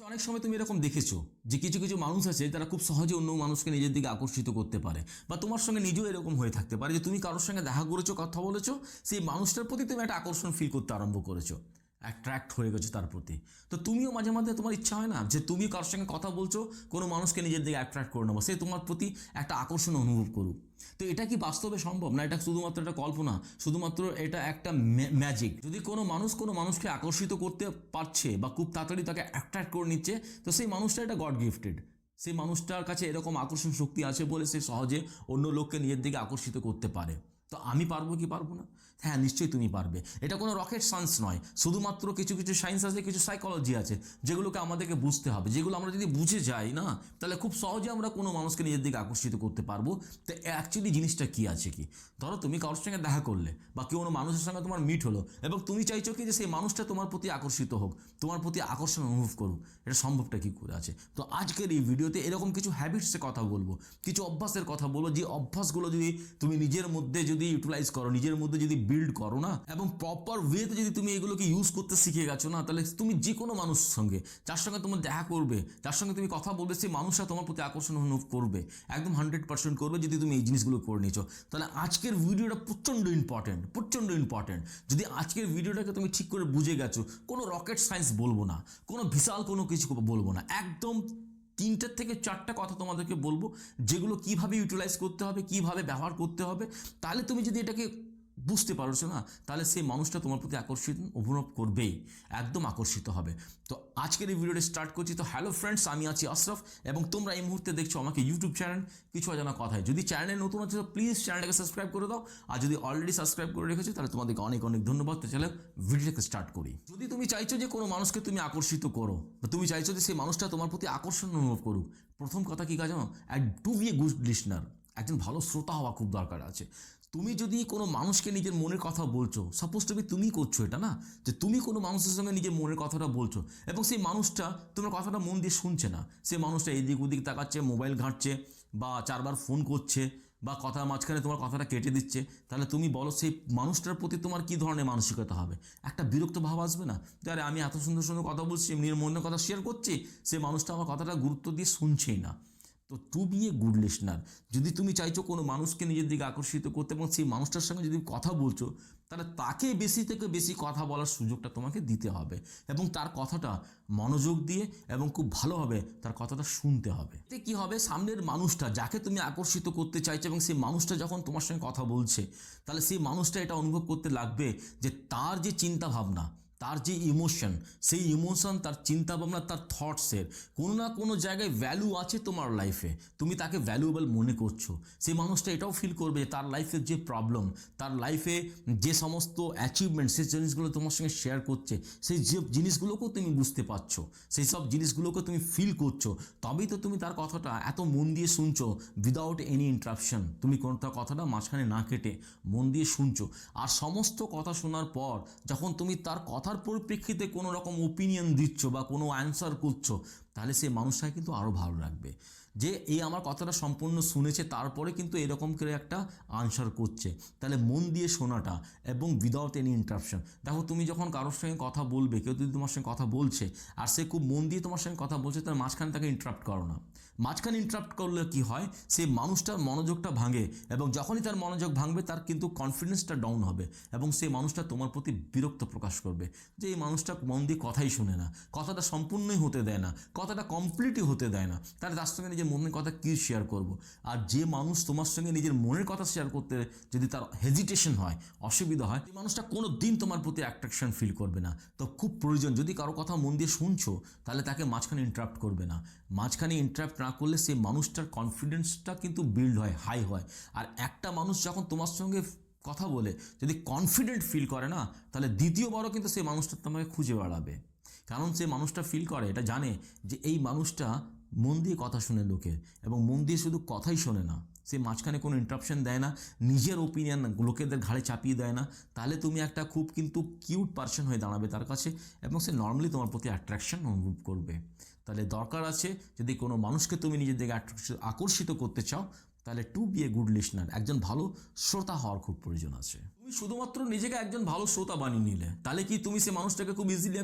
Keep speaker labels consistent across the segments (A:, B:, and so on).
A: আচ্ছা, অনেক সময় তুমি এরকম দেখেছ যে কিছু কিছু মানুষ আছে তারা খুব সহজে অন্য মানুষকে নিজের দিকে আকর্ষিত করতে পারে বা তোমার সঙ্গে নিজেও এরকম হয়ে থাকতে পারে যে তুমি কারোর সঙ্গে দেখা করেছ কথা বলেছ সেই মানুষটার প্রতি তুমি একটা আকর্ষণ ফিল করতে আরম্ভ করেছ অ্যাট্রাক্ট হয়ে গেছো তার প্রতি। তো তুমিও মাঝে মাঝে তোমার ইচ্ছা হয় না যে তুমি কারোর সঙ্গে কথা বলছো কোনো মানুষকে নিজের দিকে অ্যাট্রাক্ট করে নেব সে তোমার প্রতি একটা আকর্ষণ অনুভব করুক। তো এটা কি বাস্তবে সম্ভব? না, এটা শুধুমাত্র একটা কল্পনা, শুধুমাত্র এটা একটা ম্যাজিক যদি কোনো মানুষ কোনো মানুষকে আকর্ষিত করতে পারছে বা খুব তাড়াতাড়ি তাকে অ্যাট্রাক্ট করে নিচ্ছে, তো সেই মানুষটা এটা গড গিফটেড সেই মানুষটার কাছে এরকম আকর্ষণ শক্তি আছে বলে সে সহজে অন্য লোককে নিজের দিকে আকর্ষিত করতে পারে। তো আমি পারব কি পারব না? হ্যাঁ নিশ্চয়ই তুমি পারবে। এটা কোনো রকেট সায়েন্স নয়। শুধুমাত্র কিছু কিছু সায়েন্স আছে, কিছু সাইকোলজি আছে, যেগুলোকে আমাদেরকে বুঝতে হবে। যেগুলো আমরা যদি বুঝে যাই, না, তাহলে খুব সহজে আমরা কোনো মানুষকে নিজের দিকে আকর্ষিত করতে পারব। তো অ্যাকচুয়ালি জিনিসটা কী আছে কি? ধরো তুমি কারোর সঙ্গে দেখা করলে বা কেউ কোনো মানুষের সঙ্গে তোমার মিট হলো এবং তুমি চাইছো কি যে সেই মানুষটা তোমার প্রতি আকর্ষিত হোক, তোমার প্রতি আকর্ষণ অনুভব করুক। এটা সম্ভবটা কী করে আছে? তো আজকের এই ভিডিওতে এরকম কিছু হ্যাবিটসের কথা বলব, কিছু অভ্যাসের কথা বলব, যে অভ্যাসগুলো যদি তুমি নিজের মধ্যে যদি ইউটিলাইজ করো, নিজের মধ্যে যদি বিল্ড করো না এবং প্রপার ওয়েতে যদি তুমি এগুলোকে ইউজ করতে শিখে গেছো না, তাহলে তুমি যে কোনো মানুষের সঙ্গে, যার সঙ্গে তোমার দেখা করবে, যার সঙ্গে তুমি কথা বলবে, সেই মানুষরা তোমার প্রতি আকর্ষণ অনুভব করবে, একদম হান্ড্রেড পার্সেন্ট করবে যদি তুমি এই জিনিসগুলো করে নিয়েছো। তাহলে আজকের ভিডিওটা প্রচণ্ড ইম্পর্টেন্ট প্রচণ্ড ইম্পর্টেন্ট যদি আজকের ভিডিওটাকে তুমি ঠিক করে বুঝে গেছো, কোনো রকেট সায়েন্স বলব না, কোনো বিশাল কোনো কিছু বলব না, একদম তিনটের থেকে চারটা কথা তোমাদেরকে বলব, যেগুলো কীভাবে ইউটিলাইজ করতে হবে, কীভাবে ব্যবহার করতে হবে। তাহলে তুমি যদি এটাকে বুঝতে পারছ না? তাহলে সেই মানুষটা তোমার প্রতি আকর্ষিত অনুভব করবেই। একদম আকর্ষিত হবে। তো আজকের এই ভিডিওটা স্টার্ট করছি। তো হ্যালো ফ্রেন্ডস আমি আছি আশরফ এবং তোমরা এই মুহূর্তে দেখছ আমাকে ইউটিউব চ্যানেল কিছু অজানা কথায় যদি চ্যানেলে নতুন আছে, তো প্লিজ চ্যানেলটাকে সাবস্ক্রাইব করে দাও। আর যদি অলরেডি সাবস্ক্রাইব করে রেখেছো, তাহলে তোমাদেরকে অনেক অনেক ধন্যবাদ। তো চলে ভিডিওটাকে স্টার্ট করি। যদি তুমি চাইছো যে কোনো মানুষকে তুমি আকর্ষিত করো, বা তুমি চাইছো যে সেই মানুষটা তোমার প্রতি আকর্ষণ অনুভব করুক, প্রথম কথা কী কাজ জানো? এক to be a good listener একজন ভালো শ্রোতা হওয়া খুব দরকার আছে। তুমি যদি কোনো মানুষকে নিজের মনের কথা বলছো সাপোজ তুমি তুমি করছ এটা না? যে তুমি কোনো মানুষের সঙ্গে নিজের মনের কথাটা বলছো এবং সেই মানুষটা তোমার কথাটা মন দিয়ে শুনছে না। সেই মানুষটা এদিক ওদিক তাকাচ্ছে, মোবাইল ঘাঁটছে বা চারবার ফোন করছে বা কথার মাঝখানে তোমার কথাটা কেটে দিচ্ছে, তাহলে তুমি বলো সেই মানুষটার প্রতি তোমার কী ধরনের মানসিকতা হবে? একটা বিরক্ত ভাব আসবে না? আরে আমি এত সুন্দর সুন্দর কথা বলছি নিজের মনের কথা শেয়ার করছি, সেই মানুষটা আমার কথাটা গুরুত্ব দিয়ে শুনছেই না। তো to be a good listener যদি তুমি চাইছো কোনো মানুষকে নিজের দিকে আকর্ষিত করতে এবং সেই মানুষটার সঙ্গে যদি কথা বলছো, তাহলে তাকে বেশি থেকে বেশি কথা বলার সুযোগটা তোমাকে দিতে হবে এবং তার কথাটা মনোযোগ দিয়ে এবং খুব ভালোভাবে তার কথাটা শুনতে হবে। এতে কী হবে? সামনের মানুষটা যাকে তুমি আকর্ষিত করতে চাইছো এবং সেই মানুষটা যখন তোমার সঙ্গে কথা বলছে, তাহলে সেই মানুষটা এটা অনুভব করতে লাগবে যে তার যে চিন্তা ভাবনা তার যে ইমোশন সেই ইমোশন তার চিন্তা ভাবনা তার থটসের কোনো না কোনো জায়গায় ভ্যালু আছে তোমার লাইফে তুমি তাকে ভ্যালুয়েবল মনে করছ। সেই মানুষটা এটাও ফিল করবে তার লাইফের যে প্রবলেম তার লাইফে যে সমস্ত অ্যাচিভমেন্ট সেই জিনিসগুলো তোমার সঙ্গে শেয়ার করছে, সেই যে জিনিসগুলোকেও তুমি বুঝতে পারছ, সেই সব জিনিসগুলোকে তুমি ফিল করছ, তবেই তো তুমি তার কথাটা এত মন দিয়ে শুনছো উইদাউট এনি ইন্টারাপশন তুমি কোনো তার কথাটা মাঝখানে না কেটে মন দিয়ে শুনছো। আর সমস্ত কথা শোনার পর যখন তুমি তার কথার পরিপ্রেক্ষিতে কোনো রকম ওপিনিয়ন দিচ্ছ বা কোনো অ্যান্সার করছ, তাহলে সেই মানুষটাকে কিন্তু আরও ভালো লাগবে। যে এই আমার কথাটা সম্পূর্ণ শুনেছে, তারপরে কিন্তু এরকম করে একটা আনসার করছে। তাহলে মন দিয়ে শোনাটা এবং উইদাউট এনি ইন্টারাপশন দেখো, তুমি যখন কারোর সঙ্গে কথা বলবে, কেউ যদি তোমার সঙ্গে কথা বলছে, আর সে খুব মন দিয়ে তোমার সঙ্গে কথা বলছে তার মাঝখানে তাকে ইন্টারাপ্ট করো না। মাঝখানে ইন্টারাপ্ট করলে কি হয়? সেই মানুষটার মনোযোগটা ভাঙে এবং যখনই তার মনোযোগ ভাঙবে, তার কিন্তু কনফিডেন্সটা ডাউন হবে এবং সেই মানুষটা তোমার প্রতি বিরক্ত প্রকাশ করবে। যে এই মানুষটা মন দিয়ে কথাই শুনে না, কথাটা সম্পূর্ণই হতে দেয় না, কথাটা কমপ্লিটই হতে দেয় না, তাহলে তার সঙ্গে নিজের মনের কথা কী শেয়ার করব? আর যে মানুষ তোমার সঙ্গে নিজের মনের কথা শেয়ার করতে যদি তার হেজিটেশন হয়, অসুবিধা হয়, এই মানুষটা কোনো দিন তোমার প্রতি অ্যাট্রাকশন ফিল করবে না। তো খুব প্রয়োজন, যদি কারও কথা মন দিয়ে শুনছো, তাহলে তাকে মাঝখানে ইন্টারাপ্ট করবে না। মাঝখানে ইন্টারাপ্ট না করলে সেই মানুষটার কনফিডেন্সটা কিন্তু বিল্ড হয় হাই হয়। আর একটা মানুষ যখন তোমার সঙ্গে কথা বলে, যদি কনফিডেন্ট ফিল করে না, তাহলে দ্বিতীয়বারও কিন্তু সেই মানুষটা তোমাকে খুঁজে বেড়াবে। কারণ সে মানুষটা ফিল করে, এটা জানে যে এই মানুষটা মন দিয়ে কথা শুনে লোকের এবং মন দিয়ে শুধু কথাই শোনে না। সে মাঝখানে কোনো ইন্টারাপশন দেয় না, নিজের ওপিনিয়ন লোকেদের ঘাড়ে চাপিয়ে দেয় না। তাহলে তুমি একটা খুব কিন্তু কিউট পার্সন হয়ে দাঁড়াবে তার কাছে এবং সে নর্মালি তোমার প্রতি অ্যাট্রাকশন অনুভব করবে। তাহলে দরকার আছে, যদি কোনো মানুষকে তুমি নিজের দিকে আকর্ষিত করতে চাও, তাহলে to be a good listener একজন ভালো শ্রোতা হওয়ার খুব প্রয়োজন আছে। তুমি শুধুমাত্র নিজেকে একজন ভালো শ্রোতা বানিয়ে নিলে, তাহলে কি তুমি সে মানুষটাকে খুব ইজিলি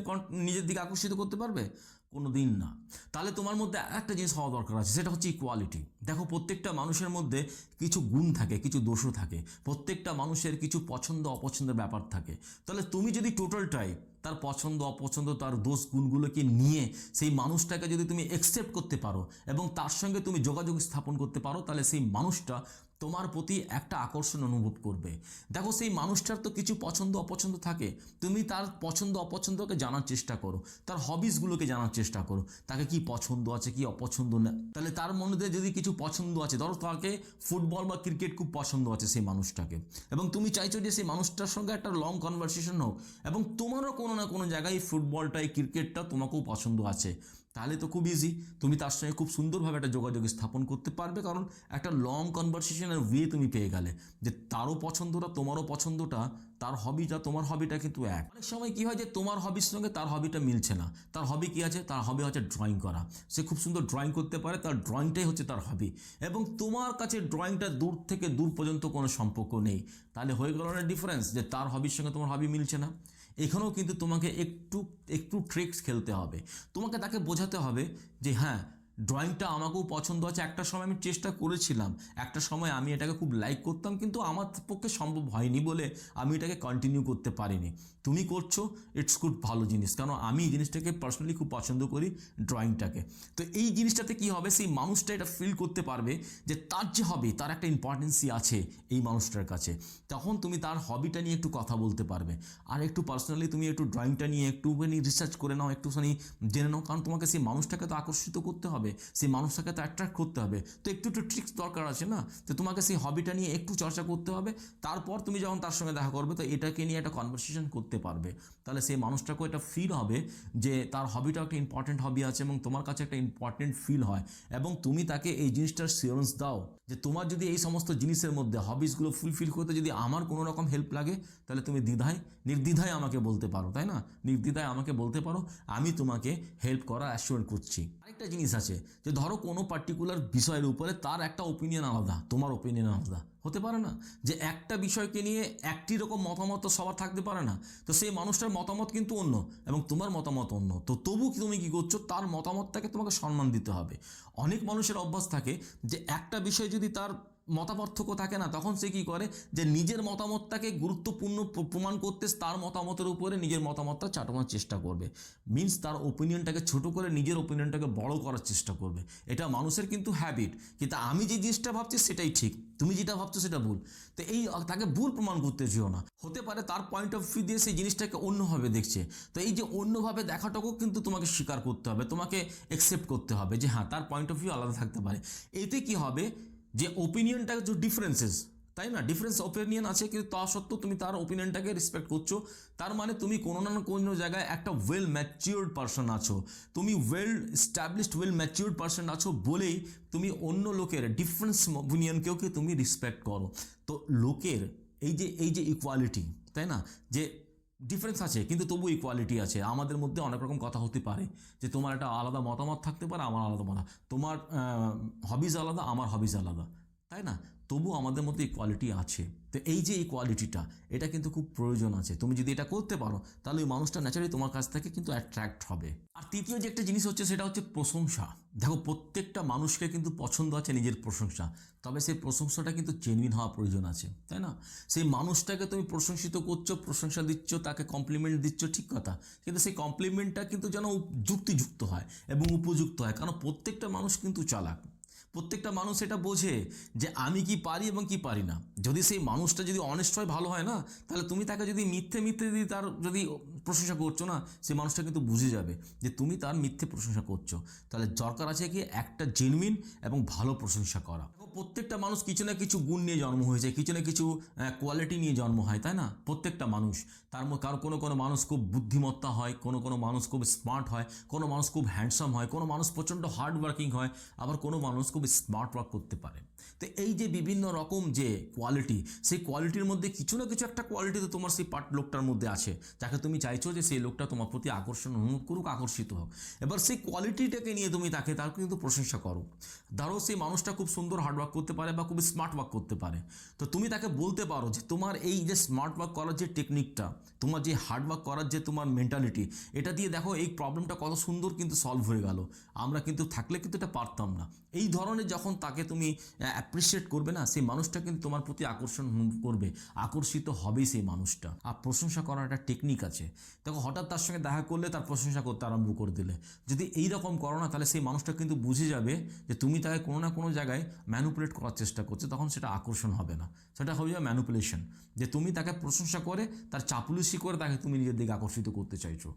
A: নিজের দিকে আকর্ষিত করতে পারবে? কোনো দিন না। তাহলে তোমার মধ্যে একটা জিনিস হওয়া দরকার আছে, সেটা হচ্ছে ইকুয়ালিটি দেখো, প্রত্যেকটা মানুষের মধ্যে কিছু গুণ থাকে, কিছু দোষও থাকে। প্রত্যেকটা মানুষের কিছু পছন্দ, অপছন্দের ব্যাপার থাকে। তাহলে তুমি যদি টোটালটাই তার পছন্দ, অপছন্দ, তার দোষ, গুণগুলোকে নিয়ে সেই মানুষটাকে যদি তুমি একসেপ্ট করতে পারো এবং তার সঙ্গে তুমি যোগাযোগ স্থাপন করতে পারো, তাহলে সেই মানুষটা তোমার প্রতি একটা আকর্ষণ অনুভব করবে। দেখো, সেই মানুষটার তো কিছু পছন্দ, অপছন্দ থাকে। তুমি তার পছন্দ, অপছন্দকে জানার চেষ্টা করো। তার হবিসগুলোকে জানার চেষ্টা করো। তাকে কি পছন্দ আছে, কি অপছন্দ না। তাহলে তার মধ্যে যদি কিছু পছন্দ আছে, ধরো তাকে ফুটবল বা ক্রিকেট খুব পছন্দ আছে সেই মানুষটাকে। এবং তুমি চাইছো যে সেই মানুষটার সঙ্গে একটা লং কনভারসেশন হোক। এবং তোমারও কোনো না কোনো জায়গায় ফুটবলটা এই ক্রিকেটটা তোমাকেও পছন্দ আছে। তাহলে তো খুব ইজি তুমি তার সঙ্গে খুব সুন্দরভাবে একটা যোগাযোগ স্থাপন করতে পারবে, কারণ একটা লং কনভারসেশনের ওয়ে তুমি পেয়ে গেলে। যে তারও পছন্দটা, তোমারও পছন্দটা, তার হবিটা তোমার হবিটা কিন্তু এক। অনেক সময় কী হয় যে তোমার হবির সঙ্গে তার হবিটা মিলছে না। তার হবি কি আছে? তার হবি হচ্ছে ড্রয়িং করা। সে খুব সুন্দর ড্রয়িং করতে পারে, তার ড্রয়িংটাই হচ্ছে তার হবি এবং তোমার কাছে ড্রয়িংটা দূর থেকে দূর পর্যন্ত কোনো সম্পর্ক নেই। তাহলে হয়ে গেল না ডিফারেন্স যে তার হবির সঙ্গে তোমার হবি মিলছে না। এখানেও কিন্তু তোমাকে একটু একটু ট্রিক্স খেলতে হবে। তোমাকে তাকে বোঝাতে হবে যে হ্যাঁ ড্রয়িংটা আমাকেও পছন্দ আছে একটা সময় আমি চেষ্টা করেছিলাম। একটা সময় আমি এটাকে খুব লাইক করতাম, কিন্তু আমার পক্ষে সম্ভব হয়নি বলে আমি এটাকে কন্টিনিউ করতে পারিনি। তুমি করছ ইটস গুড ভালো জিনিস। কারণ আমি এই জিনিসটাকে পার্সোনালি খুব পছন্দ করি ড্রয়িংটাকে তো এই জিনিসটাতে কি হবে? সেই মানুষটা এটা ফিল করতে পারবে যে তার যে হবি তার একটা ইম্পর্টেন্সই আছে এই মানুষটার কাছে। তখন তুমি তার হবিটা নিয়ে একটু কথা বলতে পারবে। আর একটু পার্সোনালি তুমি একটু ড্রয়িংটা নিয়ে একটুখানি রিসার্চ করে নাও, একটুখানি জেনে নাও। কারণ তোমাকে সেই মানুষটাকে তো আকর্ষিত করতে হবে। সেই মানুষটাকে তো অ্যাট্রাক্ট করতে হবে। তো একটু একটু ট্রিক্স দরকার আছে না? তো তোমাকে সেই হবিটা নিয়ে একটু চর্চা করতে হবে। তারপর তুমি যখন তার সঙ্গে দেখা করবে, তো এটাকে নিয়ে একটা কনভারসেশন করতে পারবে। তাহলে সেই মানুষটাকেও এটা ফিল হবে যে তার হবিটাও একটা ইম্পর্টেন্ট হবি আছে এবং তোমার কাছে একটা ইম্পর্টেন্ট ফিল হয়। এবং তুমি তাকে এই জিনিসটার সিওরেন্স দাও যে তোমার যদি এই সমস্ত জিনিসের মধ্যে হবিসগুলো ফুলফিল করতে যদি আমার কোনো রকম হেল্প লাগে, তাহলে তুমি দ্বিধায়, নির্দ্বিধায় আমাকে বলতে পারো, তাই না? নির্দ্বিধায় আমাকে বলতে পারো, আমি তোমাকে হেল্প করা অ্যাসিওর করছি। আরেকটা জিনিস আছে যে ধরো কোনো পার্টিকুলার বিষয়ের উপরে তার একটা ওপিনিয়ন আলাদা, তোমার ওপিনিয়ন আলাদা। হতে পারে না? যে একটা বিষয়কে নিয়ে একটি রকম মতামত তো সবার থাকতে পারে না। তো সেই মানুষটার মতামত কিন্তু অন্য এবং তোমার মতামত অন্য। তো তবু তুমি কি করছ? তার মতামতটাকে তোমাকে সম্মান দিতে হবে। অনেক মানুষের অভ্যাস থাকে যে একটা বিষয় যদি তার মতাপার্থক্য থাকে না, তখন সে কি করে? যে নিজের মতামতটাকে গুরুত্বপূর্ণ প্রমাণ করতে তার মতামতের উপরে নিজের মতামতটা চাটানোর চেষ্টা করবে। মিন্স তার ওপিনিয়নটাকে ছোট করে নিজের ওপিনিয়নটাকে বড় করার চেষ্টা করবে। এটা মানুষের কিন্তু হ্যাবিট কিন্তু আমি যে জিনিসটা ভাবছি সেটাই ঠিক। তুমি যেটা ভাবছ সেটা ভুল। তো এই তাকে ভুল প্রমাণ করতে যেও না। হতে পারে তার পয়েন্ট অফ ভিউ দিয়ে সেই জিনিসটাকে অন্যভাবে দেখছে। তো এই যে অন্যভাবে দেখাটাকেও কিন্তু তোমাকে স্বীকার করতে হবে, তোমাকে একসেপ্ট করতে হবে যে হ্যাঁ তার পয়েন্ট অফ ভিউ আলাদা থাকতে পারে। এতে কি হবে? যে ওপিনিয়নটা যে ডিফারেন্সেস তাই না? ডিফারেন্স ওপিনিয়ন আছে কিন্তু তা সত্ত্বেও তুমি তার ওপিনিয়নটাকে রেসপেক্ট করছ। তার মানে তুমি কোনো না কোনো জায়গায় একটা ওয়েল ম্যাচিওর্ড পার্সন আছো। তুমি well established well matured person আছো বলেই তুমি অন্য লোকের ডিফারেন্স ওপিনিয়নকেও তুমি রেসপেক্ট করো। তো লোকের, এই যে এই যে ইকুয়ালিটি তাই না? যে ডিফারেন্স আছে, কিন্তু তবু ইকুয়ালিটি আছে। আমাদের মধ্যে অনেক রকম কথা হতে পারে যে তোমার একটা আলাদা মতামত থাকতে পারে, আমার আলাদা মতামত। তোমার হবিজ আলাদা, আমার হবিজ আলাদা। তাই না? তবু আমাদের মধ্যে ইকুয়ালিটি আছে। তো এই যে ইকুয়ালিটিটা এটা কিন্তু খুব প্রয়োজন আছে। তুমি যদি এটা করতে পারো, তাহলে ওই মানুষটা ন্যাচারালি তোমার কাছ থেকে কিন্তু অ্যাট্রাক্ট হবে। আর তৃতীয় যে একটা জিনিস হচ্ছে, সেটা হচ্ছে প্রশংসা। দেখো, প্রত্যেকটা মানুষকে কিন্তু পছন্দ আছে নিজের প্রশংসা। তবে সেই প্রশংসাটা কিন্তু জেনুইন হওয়া প্রয়োজন আছে, তাই না? সেই মানুষটাকে তুমি প্রশংসিত করছ, প্রশংসা দিচ্ছ, তাকে কমপ্লিমেন্ট দিচ্ছ, ঠিক কথা। কিন্তু সেই কমপ্লিমেন্টটা কিন্তু যেন যুক্তিযুক্ত হয় এবং উপযুক্ত হয়। কারণ প্রত্যেকটা মানুষ কিন্তু চালাক। প্রত্যেকটা মানুষ এটা বোঝে যে আমি কি পারি এবং কি পারি না। যদি সেই মানুষটা যদি অনেস্ট হয়, ভালো হয় না, তাহলে তুমি তাকে যদি মিথ্যে মিথ্যে যদি তার যদি প্রশংসা করছ না, সেই মানুষটা কিন্তু বুঝে যাবে যে তুমি তার মিথ্যে প্রশংসা করছ। তাহলে দরকার আছে কি একটা জেনুইন এবং ভালো প্রশংসা করা। প্রত্যেকটা মানুষ কিছু না কিছু গুণ নিয়ে জন্ম হয়েছে, কিছু না কিছু কোয়ালিটি নিয়ে জন্ম হয়, তাই না? প্রত্যেকটা মানুষ। তার মধ্যে কারও কোনো কোনো মানুষ খুব বুদ্ধিমত্তা হয়, কোনো কোনো মানুষ খুব স্মার্ট হয়, কোনো মানুষ খুব হ্যান্ডসাম হয়, কোনো মানুষ প্রচণ্ড হার্ড ওয়ার্কিং হয়, আবার কোনো মানুষ খুব স্মার্ট ওয়ার্ক করতে পারে। তো এই যে বিভিন্ন রকম যে কোয়ালিটি সেই কোয়ালিটির মধ্যে কিছু না কিছু একটা কোয়ালিটি তো তোমার সেই পার্ট লোকটার মধ্যে আছে। যাকে তুমি চাইছো যে সেই লোকটা তোমার প্রতি আকর্ষণ অনুভব করুক, আকর্ষিত হোক। এবার সেই কোয়ালিটিটাকে নিয়ে তুমি তাকে, তার কিন্তু প্রশংসা করো। ধরো সেই মানুষটা খুব সুন্দর হার্ড ওয়ার্ক করতে পারে বা খুবই স্মার্ট ওয়ার্ক করতে পারে। তো তুমি তাকে বলতে পারো যে তোমার এই যে স্মার্ট ওয়ার্ক করার যে টেকনিকটা তোমার যে হার্ড ওয়ার্ক করার যে তোমার মেন্টালিটি এটা দিয়ে দেখো এই প্রবলেমটা কত সুন্দর কিন্তু সলভ হয়ে গেল। আমরা কিন্তু থাকলে কিন্তু এটা পারতাম না। এই ধরনের যখন তাকে তুমি অ্যাপ্রিসিয়েট করবে না, সেই মানুষটা কিন্তু তোমার প্রতি আকর্ষণ করবে। আকর্ষিত হবেই সেই মানুষটা। আর প্রশংসা করার একটা টেকনিক আছে। দেখো হঠাৎ তার সঙ্গে দেখা করলে তার প্রশংসা করতে আরম্ভ করে দিলে। যদি এই রকম করো না, তাহলে সেই মানুষটা কিন্তু বুঝে যাবে যে তুমি তাকে কোনো না কোনো জায়গায় ম্যানুপুলেট করার চেষ্টা করছে, তখন সেটা আকর্ষণ হবে না। সেটা হয়ে যাবে ম্যানুপুলেশন যে তুমি তাকে প্রশংসা করে, তার চাপুলুসি করে তাকে তুমি নিজের দিকে আকর্ষিত করতে চাইছো।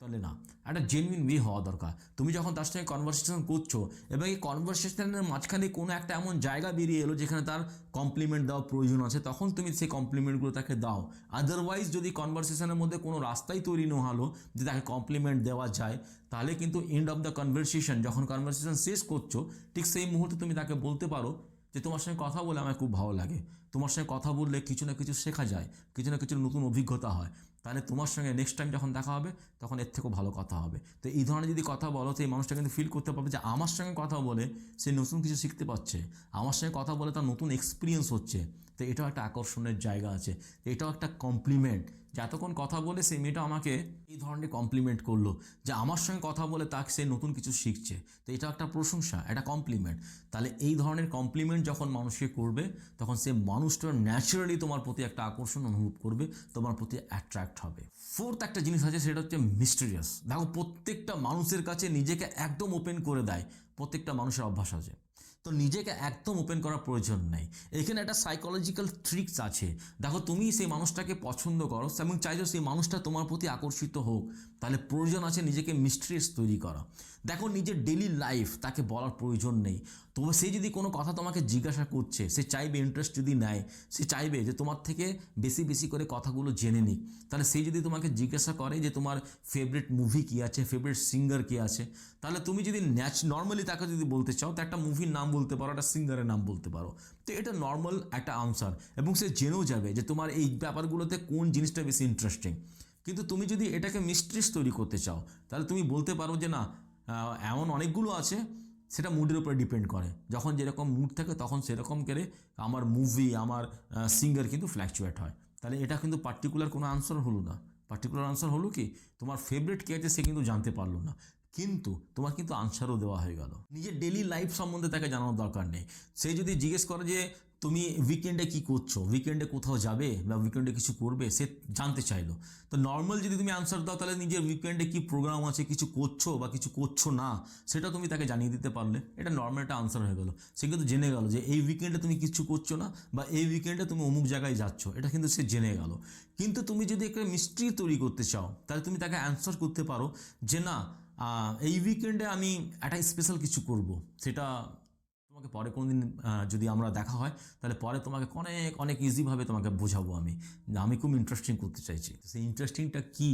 A: তাহলে না, একটা জেনুইন ওয়ে হওয়া দরকার। তুমি যখন তার সঙ্গে কনভারসেশন করছ এবং এই কনভারসেশনের মাঝখানে কোনো একটা এমন জায়গা বেরিয়ে এলো যেখানে তার কমপ্লিমেন্ট দেওয়ার প্রয়োজন আছে, তখন তুমি সেই কমপ্লিমেন্টগুলো তাকে দাও। আদারওয়াইজ যদি কনভারসেশনের মধ্যে কোনো রাস্তাই তৈরি না হলো যে তাকে কমপ্লিমেন্ট দেওয়া যায়, তাহলে কিন্তু এন্ড অফ দ্য কনভারসেশন যখন কনভারসেশন শেষ করছ, ঠিক সেই মুহূর্তে তুমি তাকে বলতে পারো যে তোমার সঙ্গে কথা বলে আমার খুব ভালো লাগে। তোমার সঙ্গে কথা বললে কিছু না কিছু শেখা যায়, কিছু না কিছু নতুন অভিজ্ঞতা হয়। তাহলে তোমার সঙ্গে নেক্সট টাইম যখন দেখা হবে, তখন এর থেকেও ভালো কথা হবে। তো এই ধরনের যদি কথা বলো, তো এই মানুষটা কিন্তু ফিল করতে পারবে যে আমার সঙ্গে কথা বলে সে নতুন কিছু শিখতে পারছে। আমার সঙ্গে কথা বলে তার নতুন এক্সপিরিয়েন্স হচ্ছে। তো এটাও একটা আকর্ষণের জায়গা আছে। এটাও একটা কমপ্লিমেন্ট যে এতক্ষণ কথা বলে সেই মেয়েটা আমাকে এই ধরনের কমপ্লিমেন্ট করল। যে আমার সঙ্গে কথা বলে তাকে সে নতুন কিছু শিখছে। তো এটা একটা প্রশংসা, একটা কমপ্লিমেন্ট তাহলে এই ধরনের কমপ্লিমেন্ট যখন মানুষকে করবে, তখন সে মানুষটা ন্যাচারালি তোমার প্রতি একটা আকর্ষণ অনুভব করবে, তোমার প্রতি অ্যাট্রাক্ট হবে। ফোর্থ একটা জিনিস আছে, সেটা হচ্ছে মিস্টেরিয়াস দেখো, প্রত্যেকটা মানুষের কাছে নিজেকে একদম ওপেন করে দেয়। প্রত্যেকটা মানুষের অভ্যাস আছে। তো নিজেকে একদম ওপেন করার প্রয়োজন নেই। এখানে একটা সাইকোলজিক্যাল ট্রিক্স আছে। দেখো, তুমি সেই মানুষটাকে পছন্দ করো এবং চাইছো সেই মানুষটা তোমার প্রতি আকর্ষিত হোক। তাহলে প্রয়োজন আছে নিজেকে মিস্ট্রিয়াস তৈরি করা। দেখো, নিজের ডেলি লাইফ তাকে বলার প্রয়োজন নেই। তবে সে যদি কোনো কথা তোমাকে জিজ্ঞাসা করছে, সে চাইবে ইন্টারেস্ট যদি নেয়, সে চাইবে যে তোমার থেকে বেশি বেশি করে কথাগুলো জেনে নিক। তাহলে সে যদি তোমাকে জিজ্ঞাসা করে যে তোমার ফেভারিট মুভি কী আছে ফেভারিট সিঙ্গার কী আছে, তাহলে তুমি যদি ন্যাচ নর্মালি তাকে যদি বলতে চাও, তো একটা মুভির নাম বলতে পারো, একটা সিঙ্গারের নাম বলতে পারো। তো এটা নর্মাল একটা আনসার এবং সে জেনেও যাবে যে তোমার এই ব্যাপারগুলোতে কোন জিনিসটা বেশি ইন্টারেস্টিং কিন্তু তুমি যদি এটাকে মিস্ট্রিস তৈরি করতে চাও, তাহলে তুমি বলতে পারো যে না এমন অনেকগুলো আছে, সেটা মুডের উপরে ডিপেন্ড করে। যখন যেরকম মুড থাকে, তখন সেরকম করে আমার মুভি আমার সিঙ্গার কিন্তু ফ্ল্যাকচুয়েট হয়। তাহলে এটা কিন্তু পার্টিকুলার কোনো আনসার হলো না। পার্টিকুলার আনসার হলো কি, তোমার ফেভারিট কে আছে সে কিন্তু জানতে পারল না। কিন্তু তোমার কিন্তু আনসারও দেওয়া হয়ে গেল। নিজের ডেলি লাইফ সম্বন্ধে তাকে জানানোর দরকার নেই। সে যদি জিজ্ঞেস করে যে, তুমি উইকেন্ডে কি করছ? উইকেন্ডে কোথাও যাবে বা উইকেন্ডে কিছু করবে? সে জানতে চাইলো। তো নর্মাল যদি তুমি আনসার দাও, তাহলে নিজের উইকেন্ডে কি প্রোগ্রাম আছে, কিছু করছ বা কিছু করছ না, সেটা তুমি তাকে জানিয়ে দিতে পারলে। এটা নর্মাল একটা আনসার হয়ে গেল। সে কিন্তু জেনে গেল যে, এই উইকেন্ডে তুমি কিছু করছ না বা এই উইকেন্ডে তুমি অমুক জায়গায় যাচ্ছ? এটা কিন্তু সে জেনে গেল। কিন্তু তুমি যদি একটা মিস্ট্রি তৈরি করতে চাও, তাহলে তুমি তাকে অ্যান্সার করতে পারো যে, না এই উইকেন্ডে আমি একটা স্পেশাল কিছু করব। সেটা তোমাকে পরে কোনো দিন যদি আমরা দেখা হয়, তাহলে পরে তোমাকে অনেক অনেক ইজিভাবে তোমাকে বোঝাবো আমি। আমি খুব ইন্টারেস্টিং করতে চাইছি। সেই ইন্টারেস্টিংটা কী?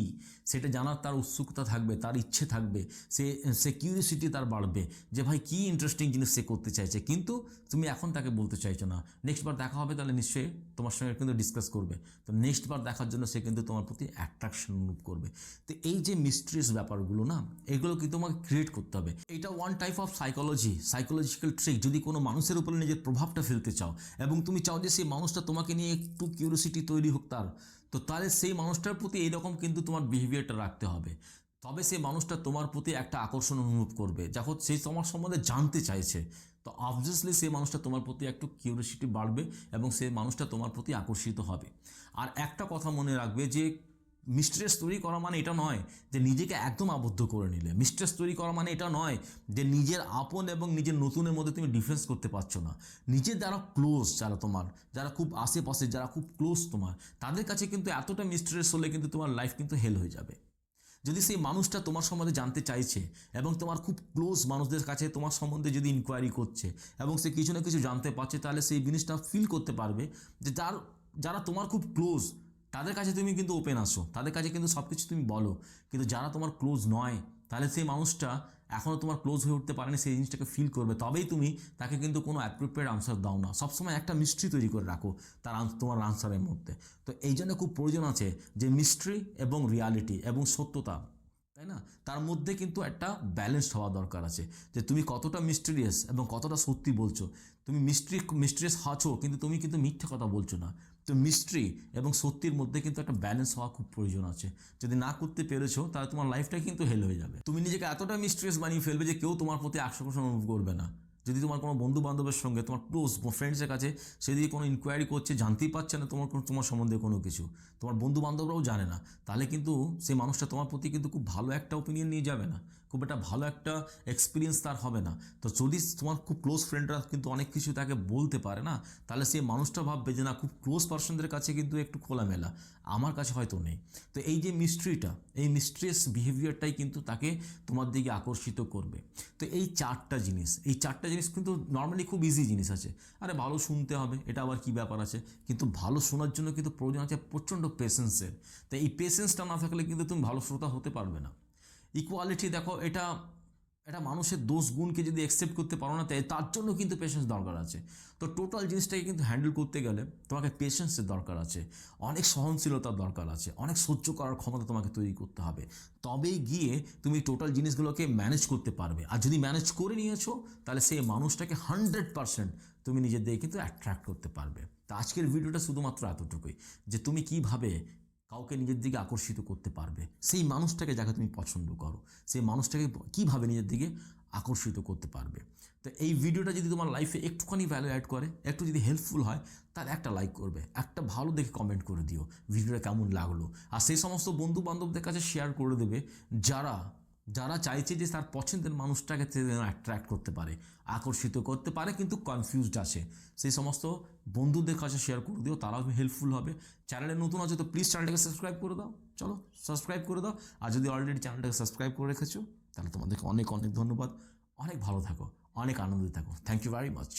A: সেটা জানার তার উৎসুকতা থাকবে, তার ইচ্ছে থাকবে, সে সে কিউরিয়াসিটি তার বাড়বে যে ভাই কী ইন্টারেস্টিং জিনিস সে করতে চাইছে। কিন্তু তুমি এখন তাকে বলতে চাইছো না। নেক্সট বার দেখা হবে তাহলে নিশ্চয়ই তোমার সঙ্গে কিন্তু ডিসকাস করবে। তো নেক্সট বার দেখার জন্য সে কিন্তু তোমার প্রতি অ্যাট্রাকশন অনুভব করবে। তো এই যে মিস্ট্রিয়াস ব্যাপারগুলো না, এগুলো কিন্তু তোমাকে ক্রিয়েট করতে হবে? এটা one type of psychology psychological trick যদি কোনো মানুষের উপরে নিজের প্রভাবটা ফেলতে চাও এবং তুমি চাও যে সেই মানুষটা তোমাকে নিয়ে একটু কিউরিয়াসিটি তৈরি হোক তার, তো তাহলে সেই মানুষটার প্রতি এইরকম কিন্তু তোমার বিহেভিয়ারটা রাখতে হবে। তবে সেই মানুষটা তোমার প্রতি একটা আকর্ষণ অনুভব করবে। যখন সেই তোমার সম্বন্ধে জানতে চাইছে। তো অবভিয়াসলি সেই মানুষটা তোমার প্রতি একটু কিউরিয়াসিটি বাড়বে এবং সেই মানুষটা তোমার প্রতি আকর্ষিত হবে। আর একটা কথা মনে রাখবে যে মিস্ট্রেস তৈরি করা মানে এটা নয় যে নিজেকে একদম আবদ্ধ করে নিলে। মিস্ট্রেস তৈরি করা মানে এটা নয় যে নিজের আপন এবং নিজের নতুনের মধ্যে তুমি ডিফারেন্স করতে পারছ না। নিজের যারা ক্লোজ যারা তোমার, যারা খুব আশেপাশে, যারা খুব ক্লোজ তোমার, তাদের কাছে কিন্তু এতটা মিস্ট্রেস হলে কিন্তু তোমার লাইফ কিন্তু হেল হয়ে যাবে। যদি সেই মানুষটা তোমার সম্বন্ধে জানতে চাইছে এবং তোমার খুব ক্লোজ মানুষদের কাছে তোমার সম্বন্ধে যদি ইনকোয়ারি করছে এবং সে কিছু না কিছু জানতে পারছে, তাহলে সেই জিনিসটা ফিল করতে পারবে যে যার যারা তোমার খুব ক্লোজ তাদের কাছে তুমি কিন্তু ওপেন আসো তাদের কাছে কিন্তু সব কিছু তুমি বলো। কিন্তু যারা তোমার ক্লোজ নয় তাহলে সেই মানুষটা এখনও তোমার ক্লোজ হয়ে উঠতে পারেনি, সেই জিনিসটাকে ফিল করবে। তবেই তুমি তাকে কিন্তু কোনো অ্যাপ্রোপ্রিয়েট আনসার দাও না। সবসময় একটা মিস্ট্রি তৈরি করে রাখো তার তোমার আনসারের মধ্যে। তো এই জন্য খুব প্রয়োজন আছে যে মিস্ট্রি এবং রিয়ালিটি এবং সত্যতা, তাই না? তার মধ্যে কিন্তু একটা ব্যালেন্স হওয়া দরকার আছে। যে তুমি কতটা মিস্টেরিয়াস এবং কতটা সত্যি বলছো। তুমি মিস্ট্রি মিস্ট্রিয়াস আছো কিন্তু তুমি কিন্তু মিথ্যে কথা বলছো না। তো মিস্ট্রি এবং সত্যির মধ্যে কিন্তু একটা ব্যালেন্স হওয়া খুব প্রয়োজন আছে। যদি না করতে পেরেছ, তাহলে তোমার লাইফটা কিন্তু হেল হয়ে যাবে। তুমি নিজেকে এতটা মিস্ট্রিয়াস বানিয়ে ফেলবে যে কেউ তোমার প্রতি আকর্ষণ অনুভব করবে না। যদি তোমার কোনো বন্ধু বান্ধবের সঙ্গে, তোমার ক্লোজ ফ্রেন্ডসের কাছে সে যদি কোনো ইনকোয়ারি করছে, জানতেই পারছে না তোমার তোমার সম্বন্ধে কোনো কিছু, তোমার বন্ধু বান্ধবরাও জানে না, তাহলে কিন্তু সেই মানুষটা তোমার প্রতি কিন্তু খুব ভালো একটা ওপিনিয়ন নিয়ে যাবে না। খুব একটা ভালো একটা এক্সপিরিয়েন্স তার হবে না। তো যদি তোমার খুব ক্লোজ ফ্রেন্ডরা কিন্তু অনেক কিছু তাকে বলতে পারে না, তাহলে সেই মানুষটা ভাববে যে না, খুব ক্লোজ পার্সনদের কাছে কিন্তু একটু খোলামেলা। আমার কাছে হয়তো নেই। তো এই যে মিস্ট্রিটা এই মিস্ট্রিয়াস বিহেভিয়ারটাই কিন্তু তাকে তোমার দিকে আকর্ষিত করবে। তো এই চারটা জিনিস, এই চারটা জিনিস কিন্তু নর্মালি খুব ইজি জিনিস আছে। আরে ভালো শুনতে হবে, এটা আবার কি ব্যাপার আছে? কিন্তু ভালো শোনার জন্য কিন্তু প্রয়োজন আছে প্রচণ্ড পেশেন্সের তো এই পেশেন্সটা না থাকলে কিন্তু তুমি ভালো শ্রোতা হতে পারবে না। ইকুয়ালিটি দেখো, এটা এটা মানুষের দোষ গুণকে যদি অ্যাকসেপ্ট করতে পারো না, তাই তার জন্য কিন্তু পেশেন্স দরকার আছে। তো টোটাল জিনিসটাকে কিন্তু হ্যান্ডেল করতে গেলে তোমাকে পেশেন্সের দরকার আছে। অনেক সহনশীলতার দরকার আছে। অনেক সহ্য করার ক্ষমতা তোমাকে তৈরি করতে হবে। তবেই গিয়ে তুমি টোটাল জিনিসগুলোকে ম্যানেজ করতে পারবে। আর যদি ম্যানেজ করে নিয়েছো, তাহলে সেই মানুষটাকে হান্ড্রেড পারসেন্ট তুমি নিজের দিকে কিন্তু অ্যাট্রাক্ট করতে পারবে। তা আজকের ভিডিওটা শুধুমাত্র এতটুকুই, যে তুমি কীভাবে কাউকে নিজের দিকে আকর্ষিত করতে পারবে। সেই মানুষটাকে যাকে তুমি পছন্দ করো, সেই মানুষটাকে কীভাবে নিজের দিকে আকর্ষিত করতে পারবে। তো এই ভিডিওটা যদি তোমার লাইফে একটুখানি ভ্যালু অ্যাড করে, একটু যদি হেল্পফুল হয়, তাহলে একটা লাইক করবে, একটা ভালো দেখে কমেন্ট করে দিও, ভিডিওটা কেমন লাগল। আর সেই সমস্ত বন্ধু বান্ধবদের কাছে শেয়ার করে দেবে, যারা যারা চাইছে যে তার পছন্দের মানুষটাকে সে যেন অ্যাট্রাক্ট করতে পারে, আকর্ষিত করতে পারে, কিন্তু কনফিউজড আছে। সেই সমস্ত বন্ধুদের কাছে শেয়ার করে দিও, তারাও হেল্পফুল হবে। চ্যানেলে নতুন আছে তো প্লিজ চ্যানেলটাকে সাবস্ক্রাইব করে দাও। চলো সাবস্ক্রাইব করে দাও। আর যদি অলরেডি চ্যানেলটাকে সাবস্ক্রাইব করে রেখেছো, তাহলে তোমাদেরকে অনেক অনেক ধন্যবাদ। অনেক ভালো থাকো, অনেক আনন্দে থাকো। Thank you very much